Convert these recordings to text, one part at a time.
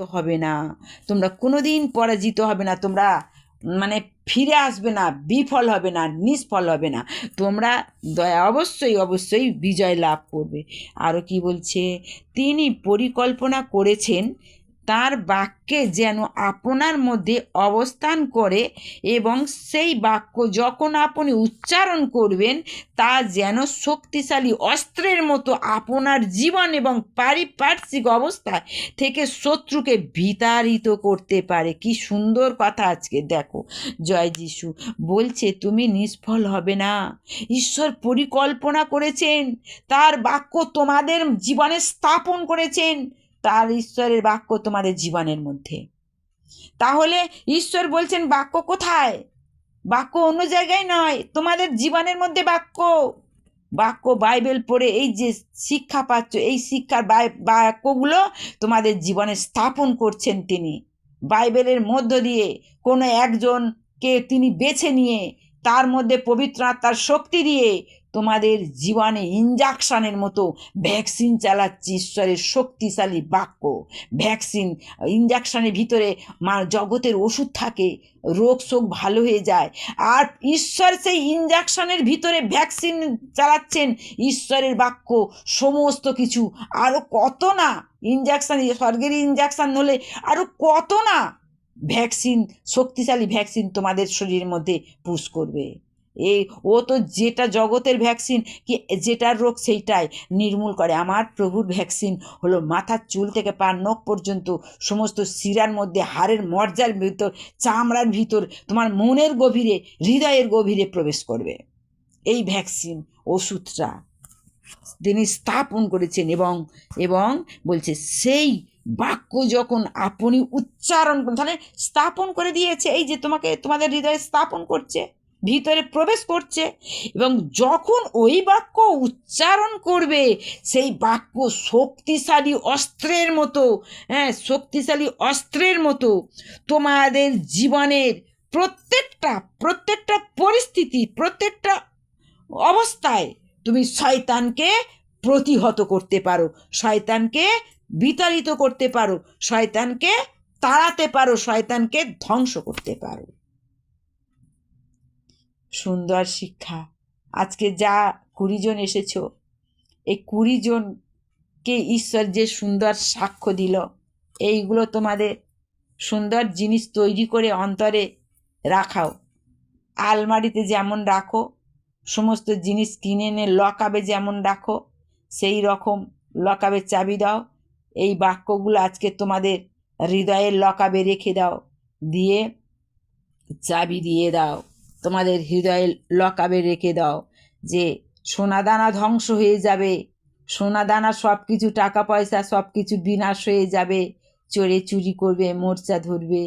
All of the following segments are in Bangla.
হবে না। তোমরা কোনোদিন পরাজিত হবে না। তোমরা মানে ফিরে আসবে না। বিফল হবে না, নিষ্ফল হবে না। তোমরা দয়া, অবশ্যই অবশ্যই বিজয় লাভ করবে। আরও কি বলছে? তিনি পরিকল্পনা করেছেন তার বাক্যে যেন আপনার মধ্যে অবস্থান করে এবং সেই বাক্য যখন আপনি উচ্চারণ করবেন, তা যেন শক্তিশালী অস্ত্রের মতো আপনার জীবন এবং পারিপার্শ্বিক অবস্থা থেকে শত্রুকে বিতাড়িত করতে পারে। কি সুন্দর কথা আজকে, দেখো। জয় যিশু, বলছে, তুমি নিষ্ফল হবে না। ঈশ্বর পরিকল্পনা করেছেন। তার বাক্য তোমাদের জীবনে স্থাপন করেছেন। তার ঈশ্বরের বাক্য তোমাদের জীবনের মধ্যে। তাহলে ঈশ্বর বলছেন, বাক্য কোথায়? বাক্য অন্য জায়গায় নয়, তোমাদের জীবনের মধ্যে বাক্য। বাক্য বাইবেল পড়ে এই যে শিক্ষা পাচ্ছ, এই শিক্ষার বাক্যগুলো তোমাদের জীবনে স্থাপন করছেন তিনি। বাইবেলের মধ্য দিয়ে কোনো একজনকে তিনি বেছে নিয়ে তার মধ্যে পবিত্র আত্মার শক্তি দিয়ে তোমাদের জীবনে ইঞ্জেকশনের মতো ভ্যাকসিন চালাচ্ছে, ঈশ্বরের শক্তিশালী বাক্য। ভ্যাকসিন ইঞ্জেকশনের ভিতরে মা, জগতের ওষুধ থাকে, রোগ শোক ভালো হয়ে যায়। আর ঈশ্বর সেই ইঞ্জেকশনের ভিতরে ভ্যাকসিন চালাচ্ছেন, ঈশ্বরের বাক্য সমস্ত কিছু। আরও কত না ইঞ্জেকশন স্বর্গের ইঞ্জেকশন হলে আরও কত না ভ্যাকসিন শক্তিশালী ভ্যাকসিন তোমাদের শরীরের মধ্যে পুশ করবে। এই ও তো যেটা জগতের ভ্যাকসিন কি যেটার রোগ সেইটাই নির্মূল করে। আমার প্রভুর ভ্যাকসিন হলো মাথার চুল থেকে পা নখ পর্যন্ত সমস্ত শিরার মধ্যে, হাড়ের মর্যার ভিতর, চামড়ার ভিতর, তোমার মনের গভীরে, হৃদয়ের গভীরে প্রবেশ করবে। এই ভ্যাকসিন ওষুধটা তিনি স্থাপন করেছেন এবং এবং বলছে, সেই বাক্য যখন আপনি উচ্চারণ করেন, তাহলে স্থাপন করে দিয়েছে, এই যে তোমাকে, তোমাদের হৃদয়ে স্থাপন করছে। ভিতরে প্রবেশ করছে এবং যখন ওই বাক্য উচ্চারণ করবে, সেই বাক্য শক্তিশালী অস্ত্রের মতো হ্যাঁ শক্তিশালী অস্ত্রের মতো তোমাদের জীবনের প্রত্যেকটা প্রত্যেকটা পরিস্থিতি, প্রত্যেকটা অবস্থায় তুমি শয়তানকে প্রতিহত করতে পারো, শয়তানকে বিতাড়িত করতে পারো, শয়তানকে তাড়াতে পারো, শয়তানকে ধ্বংস করতে পারো। সুন্দর শিক্ষা। আজকে যা কুড়িজন এসেছ, এই কুড়ি জনকে ঈশ্বর যে সুন্দর সাক্ষ্য দিল, এইগুলো তোমাদের সুন্দর জিনিস তৈরি করে অন্তরে রাখাও। আলমারিতে যেমন রাখো, সমস্ত জিনিস কিনে এনে লকাবে যেমন রাখো, সেই রকম লকাবের চাবি দাও, এই বাক্যগুলো আজকে তোমাদের হৃদয়ের লকাবে রেখে দাও, দিয়ে চাবি দিয়ে দাও। তোমাদের হৃদয়ে লকাবে রেখে দাও যে সোনাদানা ধ্বংস হয়ে যাবে। সোনাদানা সব কিছু টাকা পয়সা সব কিছু বিনাশ হয়ে যাবে। চোরে চুরি করবে, মোর্চা ধরবে,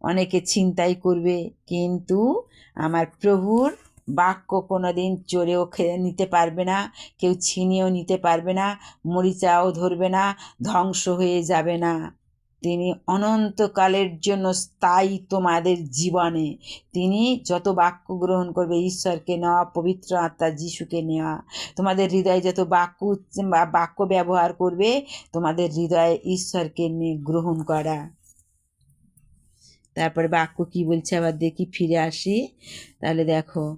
অনেকে ছিনতাই করবে। কিন্তু আমার প্রভুর বাক্য কোনো দিন চোরেও খেয়ে নিতে পারবে না, কেউ ছিনিয়েও নিতে পারবে না, মরিচাও ধরবে না, ধ্বংস হয়ে যাবে না। তিনি অনন্তকালের জন্য স্থায়ী তোমাদের জীবনে। তিনি যত বাক্য গ্রহণ করবে, ঈশ্বরকে নেওয়া, পবিত্র আত্মা যিশুকে নেওয়া। তোমাদের হৃদয়ে যত বাক্য বাক্য ব্যবহার করবে, তোমাদের হৃদয়ে ঈশ্বরকে নিয়ে গ্রহণ করা। তারপরে বাক্য কি বলছে? আবার দেখি, ফিরে আসি। তাহলে দেখো,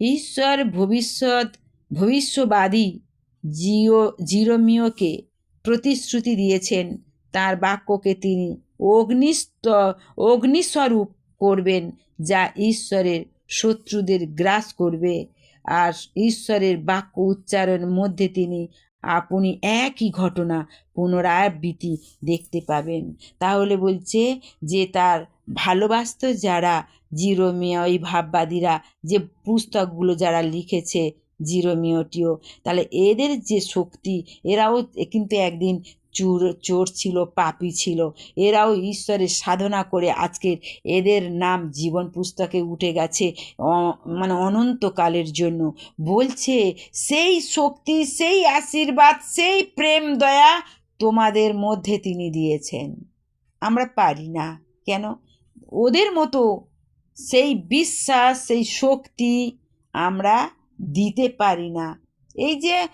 ঈশ্বর ভবিষ্যৎ ভবিষ্যবাদী জিও জিরোমিওকে প্রতিশ্রুতি দিয়েছেন তার বাক্যকে তিনি অগ্নিস্ত অগ্নিস্বরূপ করবেন, যা ঈশ্বরের শত্রুদের গ্রাস করবে। আর ঈশ্বরের বাক্য উচ্চারণের মধ্যে তিনি আপনি একই ঘটনা পুনরাবৃত্তি দেখতে পাবেন। তাহলে বলছে যে, তার ভালোবাসত যারা জিরোমিয়া ওই ভাববাদীরা, যে পুস্তকগুলো যারা লিখেছে জিরোমিওটিও তাহলে এদের যে শক্তি, এরাও কিন্তু একদিন চোর চোর ছিল, পাপি ছিল। এরাও ঈশ্বরের সাধনা করে আজকের এদের নাম জীবন পুস্তকে উঠে গেছে মানে অনন্তকালের জন্য। বলছে, সেই শক্তি, সেই আশীর্বাদ, সেই প্রেম দয়া তোমাদের মধ্যে তিনি দিয়েছেন। আমরা পারি না। কেন? ওদের মতো সেই বিশ্বাস, সেই শক্তি আমরা দিতে পারি না। এই যে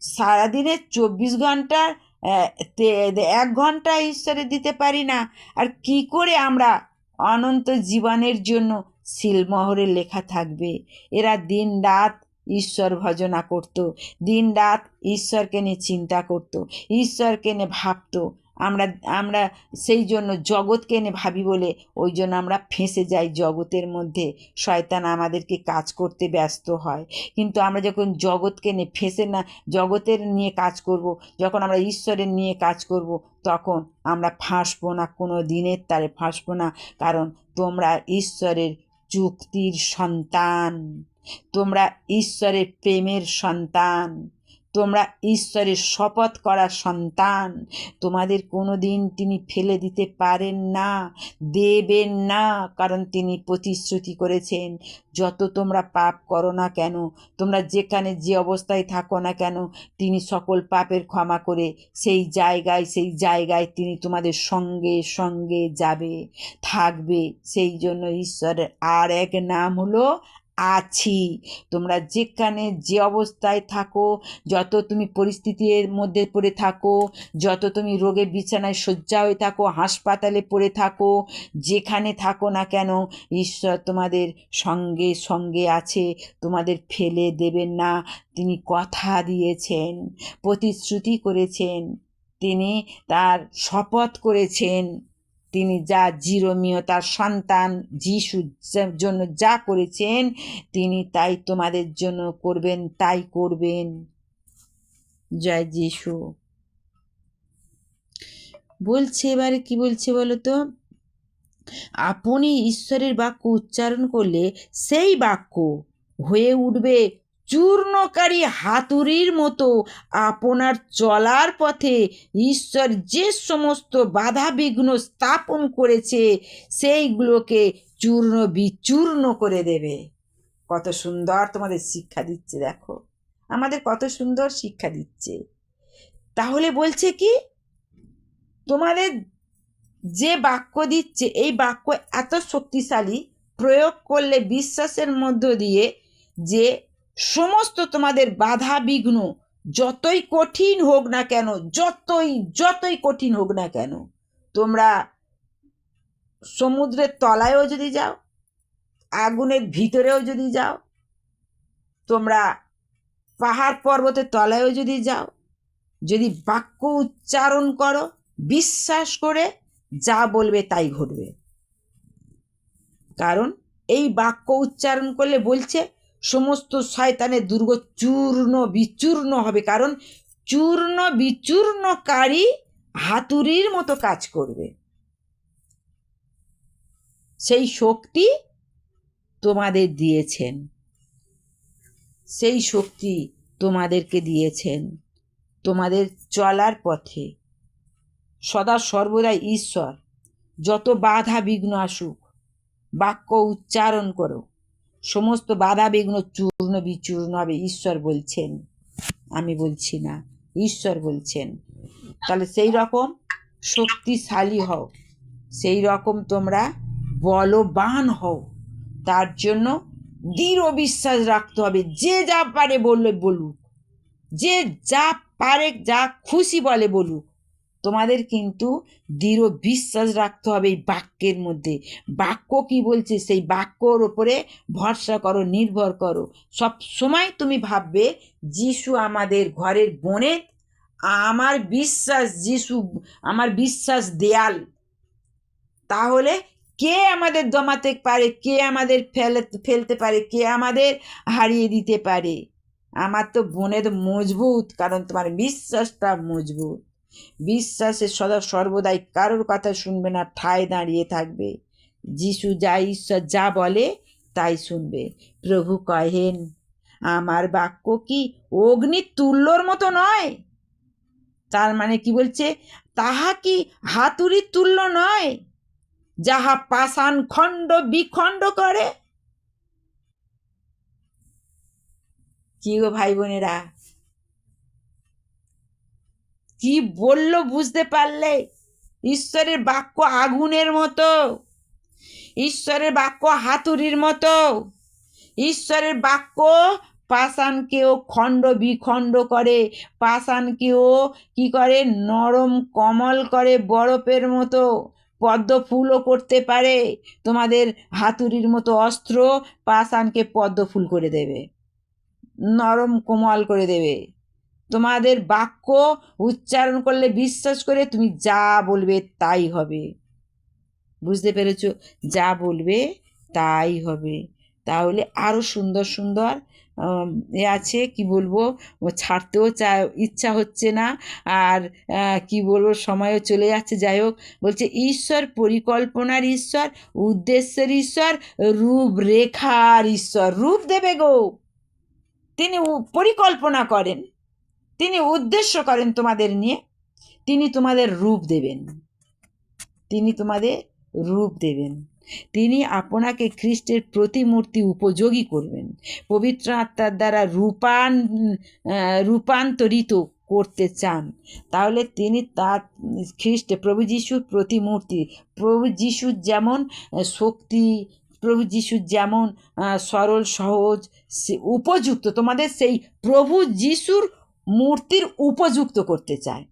সারাদিনের চব্বিশ ঘণ্টার এক ঘণ্টা ঈশ্বরে দিতে পারি না। আর কি করে আমরা অনন্ত জীবনের জন্য শিলমহরে লেখা থাকবে? এরা দিন রাত ঈশ্বর ভজনা করত, দিন রাত ঈশ্বরকে নিয়ে চিন্তা করত, ঈশ্বরকে নিয়ে ভাবতো আমরা আমরা সেই জন্য জগৎকে নিয়ে ভাবি বলে ওই জন্য আমরা ফেঁসে যাই জগতের মধ্যে। শয়তান আমাদেরকে কাজ করতে ব্যস্ত হয়। কিন্তু আমরা যখন জগৎকে নিয়ে ফেঁসে না, জগতের নিয়ে কাজ করব, যখন আমরা ঈশ্বরের নিয়ে কাজ করব, তখন আমরা ফাঁসবো না, কোনো দিনের তারে ফাঁসবো না। কারণ তোমরা ঈশ্বরের চুক্তির সন্তান। তোমরা ঈশ্বরের প্রেমের সন্তান। তোমরা ঈশ্বরের শপথ করা সন্তান। তোমাদের কোনো দিন তিনি ফেলে দিতে পারেন না, দেবেন না, কারণ তিনি প্রতিশ্রুতি করেছেন, যত তোমরা পাপ করো না কেন, তোমরা যেখানে যে অবস্থায় থাকো না কেন, তিনি সকল পাপের ক্ষমা করে সেই জায়গায় সেই জায়গায় তিনি তোমাদের সঙ্গে সঙ্গে যাবে, থাকবে। সেই জন্য ঈশ্বরের আর এক নাম হলো আছি। তোমরা যেখানে যে অবস্থায় থাকো, যত তুমি পরিস্থিতির মধ্যে পড়ে থাকো, যত তুমি রোগে বিছানায় শয্যা হয়ে থাকো, হাসপাতালে পড়ে থাকো, যেখানে থাকো না কেন, ঈশ্বর তোমাদের সঙ্গে সঙ্গে আছে, তোমাদের ফেলে দেবেন না। তিনি কথা দিয়েছেন, প্রতিশ্রুতি করেছেন, তিনি তার শপথ করেছেন। তিনি যা জিরোমিও তার সন্তান যিশুর জন্য যা করেছেন, তিনি তাই তোমাদের জন্য করবেন, তাই করবেন। জয় যিশু। বলছে, এবারে কি বলছে বলো তো? আপনি ঈশ্বরের বাক্য উচ্চারণ করলে সেই বাক্য হয়ে উঠবে চূর্ণকারী হাতুড়ির মতো আপনার চলার পথে ঈশ্বর যে সমস্ত বাধা বিঘ্ন স্থাপন করেছে, সেইগুলোকে চূর্ণ বিচূর্ণ করে দেবে। কত সুন্দর তোমাদের শিক্ষা দিচ্ছে, দেখো। আমাদের কত সুন্দর শিক্ষা দিচ্ছে। তাহলে বলছে কি, তোমাদের যে বাক্য দিচ্ছে, এই বাক্য এত শক্তিশালী, প্রয়োগ করলে বিশ্বাসের মধ্য দিয়ে যে সমস্ত তোমাদের বাধা বিঘ্ন যতই কঠিন হোক না কেন, যতই যতই কঠিন হোক না কেন, তোমরা সমুদ্রের তলায়ও যদি যাও, আগুনের ভিতরেও যদি যাও, তোমরা পাহাড় পর্বতের তলায়ও যদি যাও, যদি বাক্য উচ্চারণ করো, বিশ্বাস করে যা বলবে তাই ঘটবে। কারণ এই বাক্য উচ্চারণ করলে বলছে সমস্ত শয়তানের দুর্গ চূর্ণ বিচূর্ণ হবে। কারণ চূর্ণ, বিচূর্ণকারী হাতুড়ির মতো কাজ করবে। সেই শক্তি তোমাদের দিয়েছেন। সেই শক্তি তোমাদেরকে দিয়েছেন। তোমাদের চলার পথে। সদা সর্বদাই ঈশ্বর। যত বাধা বিঘ্ন আসুক, বাক্য উচ্চারণ করো। সমস্ত বাধা, বিঘ্ন, চূর্ণ, বিচূর্ণ হবে। ঈশ্বর বলছেন, আমি বলছি না, ঈশ্বর বলছেন। তাহলে সেই রকম শক্তিশালী হও। সেই রকম তোমরা বলবান হও। তার জন্য দৃঢ় বিশ্বাস রাখতে হবে। যে যা পারে বললে বলুক। যে যা পারে, যা খুশি বলে বলুক। তোমাদের কিন্তু দৃঢ় বিশ্বাস রাখতে হবে এই বাক্যের মধ্যে। বাক্য কি বলছে? সেই বাক্যর ওপরে ভরসা করো, নির্ভর করো। সব সময় তুমি ভাববে, যিশু আমাদের ঘরের বোনের আমার বিশ্বাস যিশু, আমার বিশ্বাস দেয়াল। তাহলে কে আমাদের দমাতে পারে? কে আমাদের ফেলে, ফেলতে পারে? কে আমাদের হারিয়ে দিতে পারে? আমার তো বোনের মজবুত, কারণ তোমার বিশ্বাসটা মজবুত। বিশ্বাসে সদা সর্বদাই কারোর কথা শুনবে না, ঠায় দাঁড়িয়ে থাকবে। যিশু যা ঈশ্বর যা বলে, তাই শুনবে। প্রভু কহেন, আমার বাক্য কি অগ্নি তুল্যর মতো নয়? তার মানে কি বলছে? তাহা কি হাতুড়ি তুল্য নয়, যাহা পাষাণ খণ্ড বিখণ্ড করে? কি গো ভাই বোনেরা কি বলল বুঝতে পারলে? ঈশ্বরের বাক্য আগুনের মতো। ঈশ্বরের বাক্য হাতুড়ির মতো। ঈশ্বরের বাক্য পাষাণকেও খণ্ড বিখণ্ড করে। পাষাণকেও কি করে? নরম কমল করে বরফের মতো। পদ্ম ফুলও করতে পারে। তোমাদের হাতুড়ির মতো অস্ত্র পাষাণকে পদ্ম ফুল করে দেবে। নরম কোমল করে দেবে। তোমাদের বাক্য উচ্চারণ করলে বিশ্বাস করে তুমি যা বলবে তাই হবে। বুঝতে পেরেছ? যা বলবে তাই হবে। তাহলে আরও সুন্দর সুন্দর এ আছে, কি বলব? ছাড়তেও চা ইচ্ছা হচ্ছে না। আর কি বলব? সময়ও চলে যাচ্ছে। যাই হোক, বলছে, ঈশ্বর পরিকল্পনার ঈশ্বর, উদ্দেশ্যের ঈশ্বর, রূপরেখার ঈশ্বর। রূপ দেবে গো। তিনি পরিকল্পনা করেন। তিনি উদ্দেশ্য করেন তোমাদের নিয়ে। তিনি তোমাদের রূপ দেবেন। তিনি তোমাদের রূপ দেবেন। তিনি আপনাকে খ্রিস্টের প্রতিমূর্তি উপযোগী করবেন। পবিত্র আত্মার দ্বারা রূপান রূপান্তরিত করতে চান। তাহলে তিনি তার খ্রিস্টে, প্রভু যিশুর প্রতিমূর্তি, প্রভু যিশুর যেমন শক্তি, প্রভু যিশুর যেমন সরল, সহজ উপযুক্ত, তোমাদের সেই প্রভু যিশুর মূর্তির উপযুক্ত করতে চায়।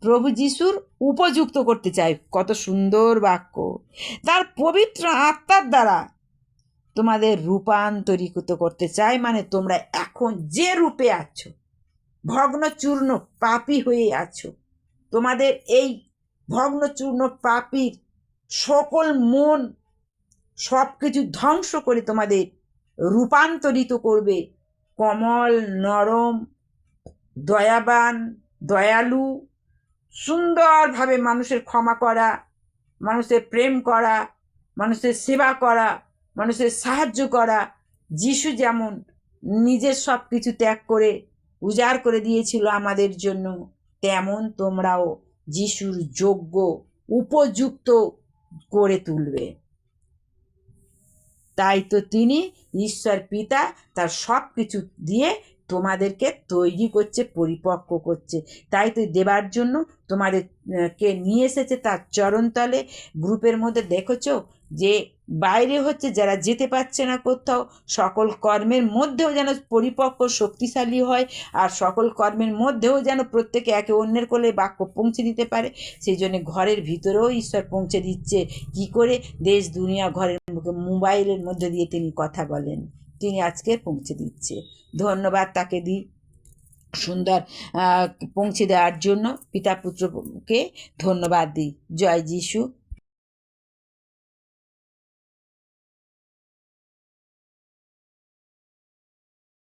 প্রভু যিশুর উপযুক্ত করতে চায়। কত সুন্দর বাক্য। তার পবিত্র আত্মার দ্বারা তোমাদের রূপান্তরিত করতে চায় মানে তোমরা এখন যে রূপে আছো, ভগ্নচূর্ণ পাপী হয়ে আছো, তোমাদের এই ভগ্নচূর্ণ পাপীর সকল মন সব কিছু ধ্বংস করে তোমাদের রূপান্তরিত করবে। কমল, নরম দয়াবান, দয়ালু, সুন্দরভাবে মানুষের ক্ষমা করা, মানুষের প্রেম করা, মানুষের সেবা করা, মানুষের সাহায্য করা, যিশু যেমন নিজের সব কিছু ত্যাগ করে, উজাড় করে দিয়েছিল আমাদের জন্য, তেমন তোমরাও যিশুর যোগ্য, উপযুক্ত করে তুলবে। তাই তো তিনি ঈশ্বর, পিতা তার সব কিছু দিয়ে তোমাদেরকে তৈরি করছে, পরিপক্ক করছে। তাই তো দেবার জন্য তোমাদের কে নিয়ে এসেছে তার চরণতলে। গ্রুপের মধ্যে দেখেছ যে বাইরে হচ্ছে যারা যেতে পারছে না কোথাও, সকল কর্মের মধ্যেও যেন পরিপক্ক, শক্তিশালী হয় আর সকল কর্মের মধ্যেও যেন প্রত্যেকে একে অন্যের কোলে বাক্য পৌঁছে দিতে পারে। সেই জন্য ঘরের ভিতরেও ঈশ্বর পৌঁছে দিচ্ছে। কি করে? দেশ, দুনিয়া, ঘরের মুখে মোবাইলের মধ্যে দিয়ে তিনি কথা বলেন। তিনি আজকে পৌঁছে দিচ্ছে। ধন্যবাদ তাকে দিই সুন্দর পৌঁছে দেওয়ার জন্য। পিতা পুত্রকে ধন্যবাদ দিই জয় যিশু।